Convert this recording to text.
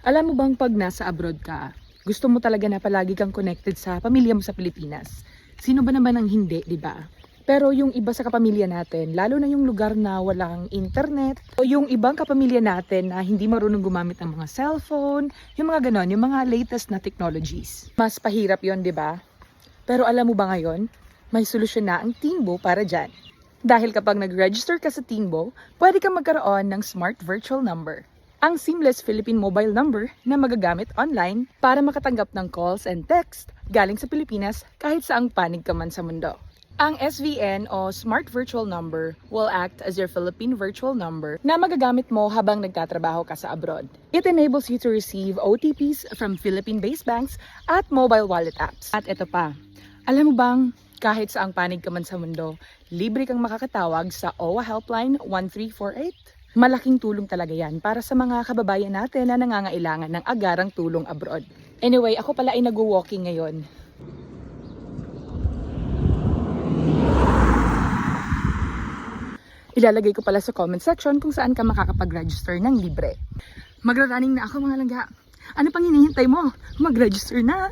Alam mo bang pag nasa abroad ka, gusto mo talaga na palagi kang connected sa pamilya mo sa Pilipinas? Sino ba naman ang hindi, di ba? Pero yung iba sa kapamilya natin, lalo na yung lugar na walang internet, o yung ibang kapamilya natin na hindi marunong gumamit ng mga cellphone, yung mga ganon, yung mga latest na technologies. Mas pahirap yon di ba? Pero alam mo ba ngayon, may solusyon na ang Teambo para dyan. Dahil kapag nag-register ka sa Teambo, pwede kang magkaroon ng Smart Virtual Number. Ang seamless Philippine mobile number na magagamit online para makatanggap ng calls and text galing sa Pilipinas kahit saang panig ka man sa mundo. Ang SVN o Smart Virtual Number will act as your Philippine virtual number na magagamit mo habang nagtatrabaho ka sa abroad. It enables you to receive OTPs from Philippine-based banks at mobile wallet apps. At ito pa, alam mo bang kahit saang panig ka man sa mundo, libre kang makakatawag sa OWA Helpline 1348? Malaking tulong talaga yan para sa mga kababayan natin na nangangailangan ng agarang tulong abroad. Anyway, ako pala ay nag-walking ngayon. Ilalagay ko pala sa comment section kung saan ka makakapag-register ng libre. Magra-running na ako mga langga. Ano pang hinihintay mo? Mag-register na!